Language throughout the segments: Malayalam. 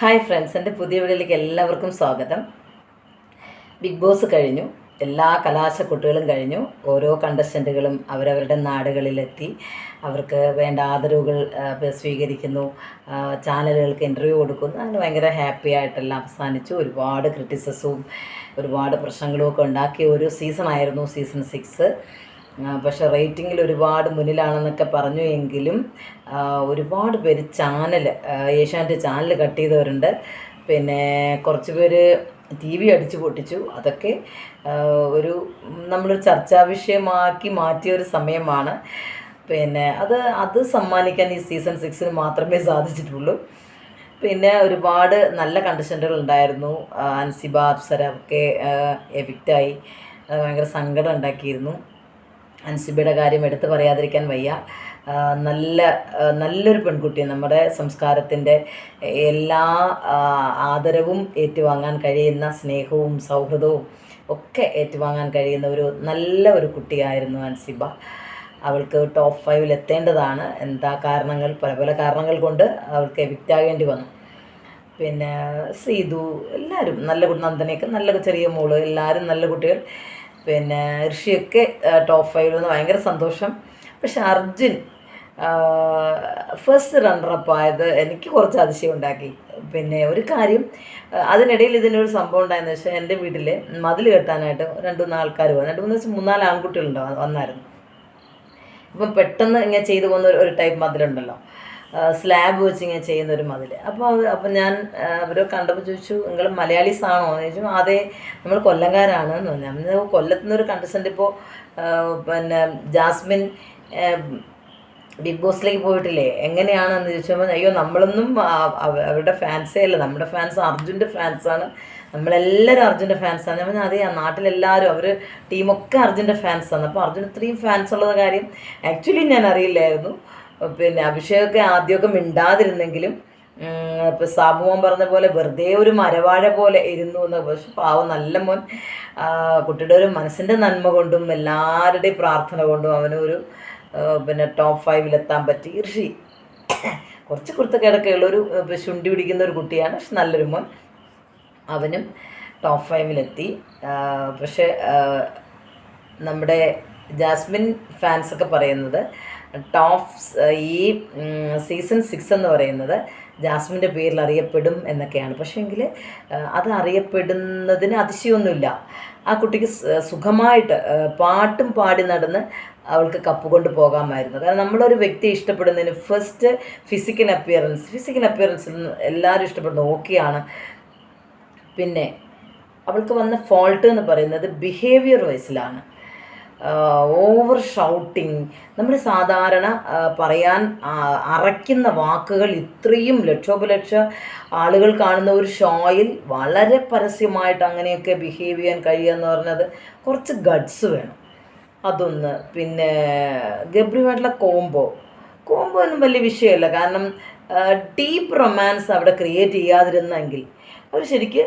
ഹായ് ഫ്രണ്ട്സ് എന്റെ പുതിയ വീഡിയോയിലേക്ക് എല്ലാവർക്കും സ്വാഗതം. ബിഗ് ബോസ് കഴിഞ്ഞു എല്ലാ കലാശക്കുട്ടികളും കഴിഞ്ഞു ഓരോ കണ്ടസ്റ്റന്റുകളും അവരവരുടെ നാടുകളിലെത്തി അവർക്ക് വേണ്ട ആദരവുകൾ സ്വീകരിക്കുന്നു ചാനലുകൾക്ക് ഇന്റർവ്യൂ കൊടുക്കുന്നു അങ്ങനെ ഭയങ്കര ഹാപ്പി ആയിട്ടെല്ലാം അവസാനിച്ചു ഒരുപാട് ക്രിറ്റിസിസവും ഒരുപാട് പ്രശ്നങ്ങളും ഒക്കെ ഉണ്ടാക്കിയ ഒരു സീസണായിരുന്നു സീസൺ സിക്സ് പക്ഷേ റേറ്റിങ്ങിൽ ഒരുപാട് മുന്നിലാണെന്നൊക്കെ പറഞ്ഞു എങ്കിലും ഒരുപാട് പേര് ചാനൽ ഏഷ്യാനെറ്റ് ചാനൽ കട്ട് ചെയ്തവരുണ്ട്. പിന്നെ കുറച്ച് പേര് ടി വി അടിച്ചു പൊട്ടിച്ചു. അതൊക്കെ ഒരു നമ്മളൊരു ചർച്ചാ വിഷയമാക്കി മാറ്റിയ ഒരു സമയമാണ്. പിന്നെ അത് അത് സമ്മാനിക്കാൻ ഈ സീസൺ സിക്സിന് മാത്രമേ സാധിച്ചിട്ടുള്ളൂ. പിന്നെ ഒരുപാട് നല്ല കണ്ടീഷനുകൾ ഉണ്ടായിരുന്നു. അൻസിബ അപ്സര ഒക്കെ എഫിക്റ്റായി അത് ഭയങ്കര സങ്കടം ഉണ്ടാക്കിയിരുന്നു. അൻസിബയുടെ കാര്യം എടുത്തു പറയാതിരിക്കാൻ വയ്യ. നല്ല നല്ലൊരു പെൺകുട്ടി നമ്മുടെ സംസ്കാരത്തിന്റെ എല്ലാ ആദരവും ഏറ്റുവാങ്ങാൻ കഴിയുന്ന സ്നേഹവും സൗഹൃദവും ഒക്കെ ഏറ്റുവാങ്ങാൻ കഴിയുന്ന ഒരു നല്ല ഒരു കുട്ടിയായിരുന്നു അൻസിബ. അവൾക്ക് ടോപ്പ് ഫൈവിൽ എത്തേണ്ടതാണ്. എന്താ കാരണങ്ങൾ? പല പല കാരണങ്ങൾ കൊണ്ട് അവൾക്ക് എവിക്റ്റ് ആകേണ്ടി വന്നു. പിന്നെ സീതു എല്ലാവരും നല്ല നന്ദനയൊക്കെ നല്ല ചെറിയ മോൾ എല്ലാവരും നല്ല കുട്ടികൾ. പിന്നെ ഋഷിയൊക്കെ ടോപ്പ് ഫൈവിൽ നിന്ന് ഭയങ്കര സന്തോഷം. പക്ഷെ അർജുൻ ഫസ്റ്റ് റണ്ണറപ്പ് ആയത് എനിക്ക് കുറച്ച് അതിശയം ഉണ്ടാക്കി. പിന്നെ ഒരു കാര്യം അതിനിടയിൽ ഇതിനൊരു സംഭവം ഉണ്ടായെന്ന് വെച്ചാൽ എന്റെ വീട്ടിൽ മതിൽ കെട്ടാനായിട്ട് രണ്ട് മൂന്ന് ആൾക്കാർ വന്നു രണ്ട് മൂന്ന് വെച്ചാൽ മൂന്നാൽ ആൺകുട്ടികളുണ്ടാവും വന്നായിരുന്നു. ഇപ്പം പെട്ടെന്ന് ഇങ്ങനെ ചെയ്തു പോകുന്ന ഒരു- ടൈപ്പ് മതിലുണ്ടല്ലോ. സ്ലാബ് വെച്ച് ഇങ്ങനെ ചെയ്യുന്ന ഒരു മതിൽ അപ്പോൾ അത് അപ്പം ഞാൻ അവരെ കണ്ടപ്പോൾ ചോദിച്ചു നിങ്ങൾ മലയാളീസ് ആണോ? എന്ന് ചോദിച്ചു അതെ നമ്മൾ കൊല്ലംകാരാണ്. എന്ന് പറഞ്ഞു. അന്ന് കൊല്ലത്തു നിന്നൊരു കണ്ടസ്റ്റന്റ് ഇപ്പോൾ പിന്നെ ജാസ്മിൻ ബിഗ് ബോസിലേക്ക് പോയിട്ടില്ലേ? എങ്ങനെയാണെന്ന് ചോദിച്ചപ്പോൾ അയ്യോ നമ്മളൊന്നും അവരുടെ ഫാൻസേ അല്ല. നമ്മുടെ ഫാൻസ് അർജുന്റെ ഫാൻസാണ് നമ്മളെല്ലാവരും അർജുന്റെ ഫാൻസാണ് ഞാൻ പറഞ്ഞു അതെ നാട്ടിലെല്ലാവരും അവർ ടീമൊക്കെ അർജുന്റെ ഫാൻസാണ് അപ്പോൾ അർജുൻ ഇത്രയും ഫാൻസ് ഉള്ളത് കാര്യം ആക്ച്വലി ഞാൻ അറിയില്ലായിരുന്നു. പിന്നെ അഭിഷേകമൊക്കെ ആദ്യമൊക്കെ മിണ്ടാതിരുന്നെങ്കിലും ഇപ്പം സാബുമോൻ പറഞ്ഞ പോലെ വെറുതെ ഒരു മരവാഴ പോലെ ഇരുന്നു എന്ന് പക്ഷെ പാവം നല്ല മോൻ കുട്ടിയുടെ ഒരു മനസ്സിന്റെ നന്മ കൊണ്ടും എല്ലാവരുടെയും പ്രാർത്ഥന കൊണ്ടും അവനൊരു പിന്നെ ടോപ്പ് ഫൈവിലെത്താൻ പറ്റി. ഋഷി കുറച്ച് കുരുത്തക്കേടൊക്കെയുള്ള ഒരു ശുണ്ടി പിടിക്കുന്ന ഒരു കുട്ടിയാണ്. പക്ഷെ നല്ലൊരു മോൻ. അവനും ടോപ്പ് ഫൈവിലെത്തി പക്ഷേ നമ്മുടെ ജാസ്മിൻ ഫാൻസൊക്കെ പറയുന്നത് ടോപ്പ് ഈ സീസൺ സിക്സ് എന്ന് പറയുന്നത് ജാസ്മിന്റെ പേരിൽ അറിയപ്പെടും എന്നൊക്കെയാണ്. പക്ഷേങ്കിൽ അത് അറിയപ്പെടുന്നതിന് അതിശയമൊന്നുമില്ല ആ കുട്ടിക്ക് സുഖമായിട്ട് പാട്ടും പാടി നടന്ന് അവൾക്ക് കപ്പ് കൊണ്ട് പോകാമായിരുന്നു. കാരണം നമ്മളൊരു വ്യക്തി ഇഷ്ടപ്പെടുന്നതിന് first physical appearance physical appearance എല്ലാവരും ഇഷ്ടപ്പെടുന്നു ഓക്കെയാണ് പിന്നെ അവൾക്ക് വന്ന ഫോൾട്ട് എന്ന് പറയുന്നത് ബിഹേവിയർ വൈസിലാണ് ഓവർ ഷൗട്ടിങ് നമ്മൾ സാധാരണ പറയാൻ അറയ്ക്കുന്ന വാക്കുകൾ ഇത്രയും ലക്ഷോപലക്ഷ ആളുകൾ കാണുന്ന ഒരു ഷോയിൽ വളരെ പരസ്യമായിട്ട് അങ്ങനെയൊക്കെ ബിഹേവ് ചെയ്യാൻ കഴിയുക എന്ന് പറഞ്ഞത് കുറച്ച് ഗഡ്സ് വേണം. അതൊന്ന്. പിന്നെ ഗബ്രിയുമായിട്ടുള്ള കോംബോ കോംബോ ഒന്നും വലിയ വിഷയമല്ല. കാരണം ഡീപ്പ് റൊമാൻസ് അവിടെ ക്രിയേറ്റ് ചെയ്യാതിരുന്നെങ്കിൽ അവർ ശരിക്ക്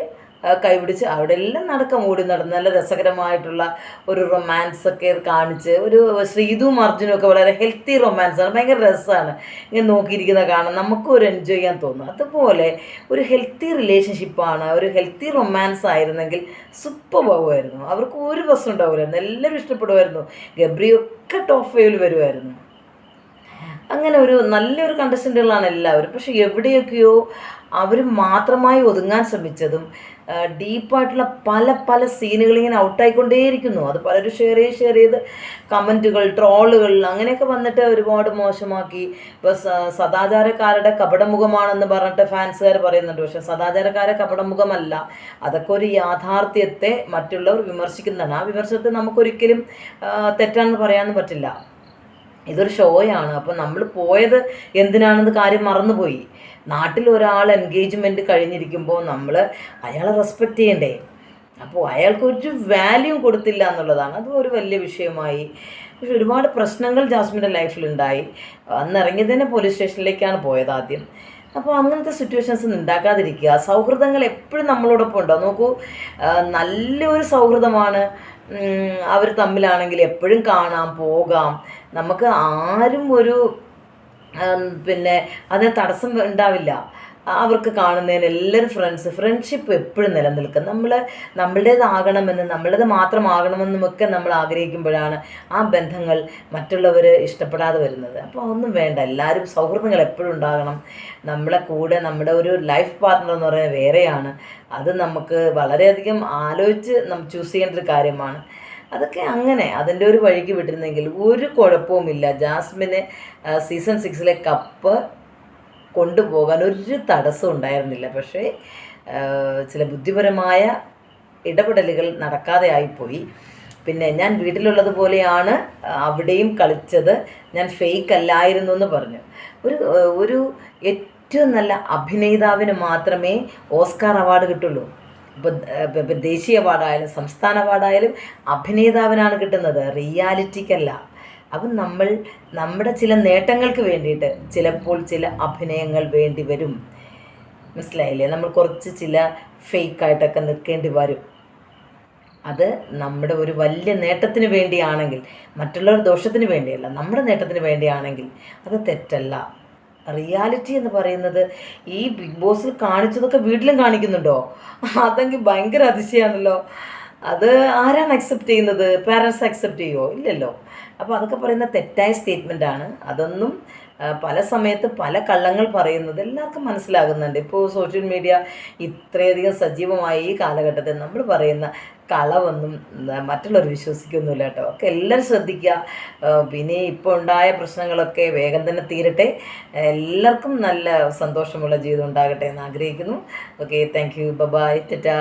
കൈപിടിച്ച് അവിടെ എല്ലാം നടക്കം ഓടി നടന്ന് നല്ല രസകരമായിട്ടുള്ള ഒരു റൊമാൻസ് ഒക്കെ കാണിച്ച് ഒരു ശ്രീതുവും അർജുനും ഒക്കെ വളരെ ഹെൽത്തി റൊമാൻസ് ആണ് ഭയങ്കര രസമാണ്. ഇങ്ങനെ നോക്കിയിരിക്കുന്ന കാണാൻ നമുക്കും ഒരു എൻജോയ് ചെയ്യാൻ തോന്നും. അതുപോലെ ഒരു ഹെൽത്തി റിലേഷൻഷിപ്പാണ് ഒരു ഹെൽത്തി റൊമാൻസ് ആയിരുന്നെങ്കിൽ സൂപ്പർ പോകുമായിരുന്നു അവർക്ക് ഒരു പ്രശ്നം ഉണ്ടാവില്ലായിരുന്നു. എല്ലാവരും ഇഷ്ടപ്പെടുമായിരുന്നു. ഗബ്രിയൊക്കെ ടോപ്പ് വേയിൽ വരുമായിരുന്നു. അങ്ങനെ ഒരു നല്ലൊരു കണ്ടസ്റ്റന്റുകളാണ് എല്ലാവരും. പക്ഷെ എവിടെയൊക്കെയോ അവർ മാത്രമായി ഒതുങ്ങാൻ ശ്രമിച്ചതും ഡീപ്പായിട്ടുള്ള പല പല സീനുകൾ ഇങ്ങനെ ഔട്ടായിക്കൊണ്ടേയിരിക്കുന്നു. അത് പലരും ഷെയർ ചെയ്ത് ഷെയർ ചെയ്ത് കമന്റുകൾ ട്രോളുകൾ അങ്ങനെയൊക്കെ വന്നിട്ട് ഒരുപാട് മോശമാക്കി. ഇപ്പോൾ സദാചാരക്കാരുടെ കപടമുഖമാണെന്ന് പറഞ്ഞിട്ട് ഫാൻസുകാർ പറയുന്നുണ്ട്. പക്ഷെ സദാചാരക്കാരെ കപടമുഖമല്ല. അതൊക്കെ ഒരു യാഥാർത്ഥ്യത്തെ മറ്റുള്ളവർ വിമർശിക്കുന്നതാണ്. ആ വിമർശനത്തെ നമുക്കൊരിക്കലും തെറ്റാണെന്ന് പറയാൻ പറ്റില്ല. ഇതൊരു ഷോയാണ്. അപ്പോൾ നമ്മൾ പോയത് എന്തിനാണെന്ന് കാര്യം മറന്നുപോയി. നാട്ടിൽ ഒരാൾ എൻഗേജ്മെന്റ് കഴിഞ്ഞിരിക്കുമ്പോൾ നമ്മൾ അയാളെ റെസ്പെക്റ്റ് ചെയ്യണ്ടേ? അപ്പോൾ അയാൾക്ക് ഒരു വാല്യൂ കൊടുത്തില്ല എന്നുള്ളതാണ്. അതും ഒരു വലിയ വിഷയമായി. പക്ഷെ ഒരുപാട് പ്രശ്നങ്ങൾ ജാസ്മിന്റെ ലൈഫിലുണ്ടായി അന്ന് ഇറങ്ങിയത് തന്നെ പോലീസ് സ്റ്റേഷനിലേക്കാണ് പോയത് ആദ്യം. അപ്പോൾ അങ്ങനത്തെ സിറ്റുവേഷൻസ് ഉണ്ടാക്കാതിരിക്കുക. സൗഹൃദങ്ങൾ എപ്പോഴും നമ്മളോടൊപ്പം ഉണ്ടോ? നോക്കൂ നല്ലൊരു സൗഹൃദമാണ് അവർ തമ്മിലാണെങ്കിൽ എപ്പോഴും കാണാം പോകാം. നമുക്ക് ആരും ഒരു പിന്നെ അതിന് തടസ്സം ഉണ്ടാവില്ല. അവർക്ക് കാണുന്നതിന് എല്ലാവരും ഫ്രണ്ട്സ് ഫ്രണ്ട്ഷിപ്പ് എപ്പോഴും നിലനിൽക്കും. നമ്മൾ നമ്മളുടേതാകണമെന്ന് നമ്മളുടെ മാത്രമാകണമെന്നും ഒക്കെ നമ്മൾ ആഗ്രഹിക്കുമ്പോഴാണ് ആ ബന്ധങ്ങൾ മറ്റുള്ളവർ ഇഷ്ടപ്പെടാതെ വരുന്നത്. അപ്പോൾ ഒന്നും വേണ്ട. എല്ലാവരും സൗഹൃദങ്ങൾ എപ്പോഴും ഉണ്ടാകണം. നമ്മളെ കൂടെ നമ്മുടെ ഒരു ലൈഫ് പാർട്ട്ണർ എന്ന് പറയുന്നത് വേറെയാണ്. അത് നമുക്ക് വളരെയധികം ആലോചിച്ച് നമ്മൾ ചൂസ് ചെയ്യേണ്ട ഒരു കാര്യമാണ്. അതൊക്കെ അങ്ങനെ അതിന്റെ ഒരു വഴിക്ക് വിട്ടിരുന്നെങ്കിൽ ഒരു കുഴപ്പവുമില്ല. ജാസ്മിന് സീസൺ സിക്സിലെ കപ്പ് കൊണ്ടുപോകാൻ ഒരു തടസ്സം ഉണ്ടായിരുന്നില്ല. പക്ഷേ ചില ബുദ്ധിപരമായ ഇടപെടലുകൾ നടക്കാതെ ആയിപ്പോയി. പിന്നെ ഞാൻ വീട്ടിലുള്ളതുപോലെയാണ് അവിടെയും കളിച്ചത്. ഞാൻ ഫേക്ക് അല്ലായിരുന്നു എന്ന് പറഞ്ഞു. ഒരു ഒരു ഏറ്റവും നല്ല അഭിനേതാവിന് മാത്രമേ ഓസ്കാർ അവാർഡ് കിട്ടുള്ളൂ. ഇപ്പോൾ ദേശീയ അവാർഡായാലും സംസ്ഥാന അവാർഡായാലും അഭിനേതാവിനാണ് കിട്ടുന്നത്. റിയാലിറ്റിക്കല്ല. അപ്പം നമ്മൾ നമ്മുടെ ചില നേട്ടങ്ങൾക്ക് വേണ്ടിയിട്ട് ചിലപ്പോൾ ചില അഭിനയങ്ങൾ വേണ്ടി വരും. മനസ്സിലായില്ലേ? നമ്മൾ കുറച്ച് ചില ഫേക്കായിട്ടൊക്കെ നിൽക്കേണ്ടി വരും. അത് നമ്മുടെ ഒരു വലിയ നേട്ടത്തിന് വേണ്ടിയാണെങ്കിൽ മറ്റുള്ളവർ ദോഷത്തിന് വേണ്ടിയല്ല നമ്മുടെ നേട്ടത്തിന് വേണ്ടിയാണെങ്കിൽ അത് തെറ്റല്ല. റിയാലിറ്റി എന്ന് പറയുന്നത് ഈ ബിഗ് ബോസിൽ കാണിച്ചതൊക്കെ വീട്ടിലും കാണിക്കുന്നുണ്ടോ? അതെങ്കിൽ ഭയങ്കര അതിശയാണല്ലോ. അത് ആരാണ് അക്സെപ്റ്റ് ചെയ്യുന്നത്? പേരൻസ് അക്സെപ്റ്റ് ചെയ്യുമോ ഇല്ലല്ലോ. അപ്പോൾ അതൊക്കെ പറയുന്ന തെറ്റായ സ്റ്റേറ്റ്മെന്റ് ആണ്. അതൊന്നും പല സമയത്ത് പല കള്ളങ്ങൾ പറയുന്നത് എല്ലാവർക്കും മനസ്സിലാകുന്നുണ്ട്. ഇപ്പോൾ സോഷ്യൽ മീഡിയ ഇത്രയധികം സജീവമായ ഈ കാലഘട്ടത്തിൽ നമ്മൾ പറയുന്ന കളവൊന്നും മറ്റുള്ളവർ വിശ്വസിക്കൊന്നുമില്ല കേട്ടോ. ഒക്കെ എല്ലാവരും ശ്രദ്ധിക്കുക. പിന്നെ ഇപ്പോൾ ഉണ്ടായ പ്രശ്നങ്ങളൊക്കെ വേഗം തന്നെ തീരട്ടെ. എല്ലാവർക്കും നല്ല സന്തോഷമുള്ള ജീവിതം ഉണ്ടാകട്ടെ എന്ന് ആഗ്രഹിക്കുന്നു. Okay thank you bye bye tata